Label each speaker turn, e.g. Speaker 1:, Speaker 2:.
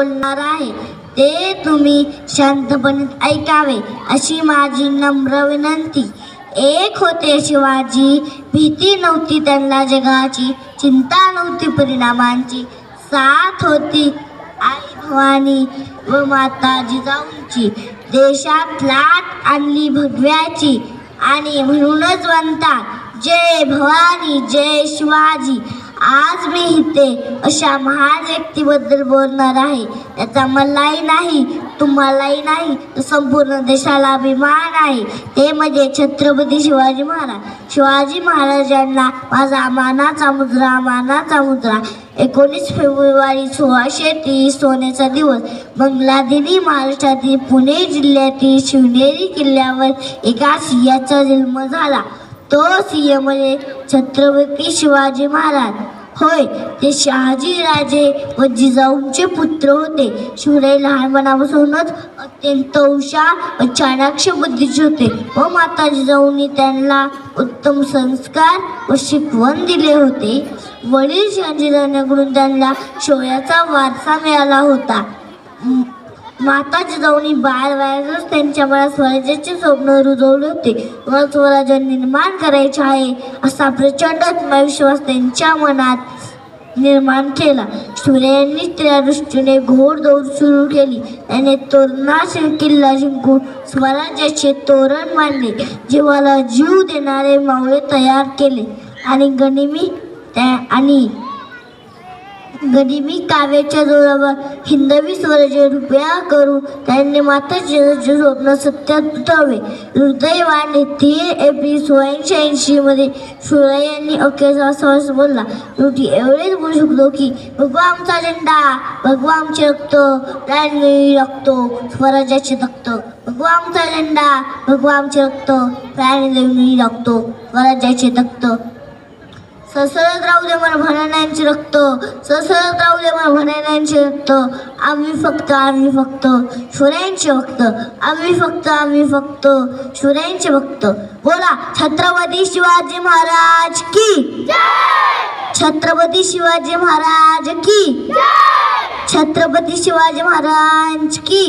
Speaker 1: बोलणार आहे. ते तुम्ही शांतपणे ऐकावे अशी माझी नम्र विनंती. एक होते शिवाजी भीती नव्हती त्यांना जगाची चिंता नव्हती परिणामांची. साथ होती आई भवानी व माता जिजाऊंची देशात लाट आणली भगव्याची. आणि म्हणूनच म्हणतात जय भवानी जय शिवाजी. आज मी इथे अशा महान व्यक्तीबद्दल बोलणार आहे. त्याचा मलाही नाही तुम्हालाही नाही संपूर्ण देशाला अभिमान आहे. ते म्हणजे छत्रपती शिवाजी महाराज. शिवाजी महाराजांना माझा मानाचा मुद्रा मानाचा मुद्रा. एकोणीस फेब्रुवारी सोळाशे तीस सोन्याचा दिवस. मंगलादिनी महाराष्ट्रातील पुणे जिल्ह्यातील शिवनेरी किल्ल्यावर एका सिंहाचा जन्म झाला. तो सिंह म्हणजे छत्रपती शिवाजी महाराज. होय ते शहाजी राजे व जिजाऊंचे पुत्र होते. शिवराय लहानपणापासूनच अत्यंत हुशार व चाणाक्ष बुद्धीचे होते व माता जिजाऊंनी त्यांना उत्तम संस्कार व शिकवण दिले होते. वडील शहाजीराजांकडून त्यांना शोयाचा वारसा मिळाला होता. माता जिजाऊनी बाळ वयातच त्यांच्या मनात स्वराज्याचे स्वप्न रुजवले होते. व स्वराज्य निर्माण करायचे आहे असा प्रचंड आत्मविश्वास त्यांच्या मनात निर्माण केला. सूर्यांनी त्या दृष्टीने घोडदौड सुरू केली. त्याने तोरणाचे किल्ला जिंकून स्वराज्याचे तोरण मांडले जीवाला जीव देणारे मावळे तयार केले. आणि गणिमी त्या आणि गरिबी काव्याच्या जोरावर हिंदवी स्वराज्य रुपया करून त्यांनी माता जिजाऊचे स्वप्न सत्यात उतरवे. दुर्दैवाने तीन एप्रिल सोळाशे ऐंशी मध्ये शिवराय यांनी अखेरचा सहज बोलला. शेवटी एवढेच बोलू शकतो की भगवा आमचा झेंडा भगवा आमचे रक्त प्राणी रक्त स्वराज्याचे रक्त. भगवा आमचा झेंडा भगवा आमचे रक्त प्राणी रक्त स्वराज्याचे रक्त. ससळत राहू दे मला भनाण्यांचे रक्त. ससळत राहू दे मला भनाण्यांचे रक्त. आम्ही फक्त आम्ही फक्त. शिवरायांचे भक्त. आम्ही फक्त आम्ही फक्त. शिवरायांचे भक्त. बोला छत्रपती शिवाजी महाराज की? छत्रपती शिवाजी महाराज की? छत्रपती शिवाजी महाराज की?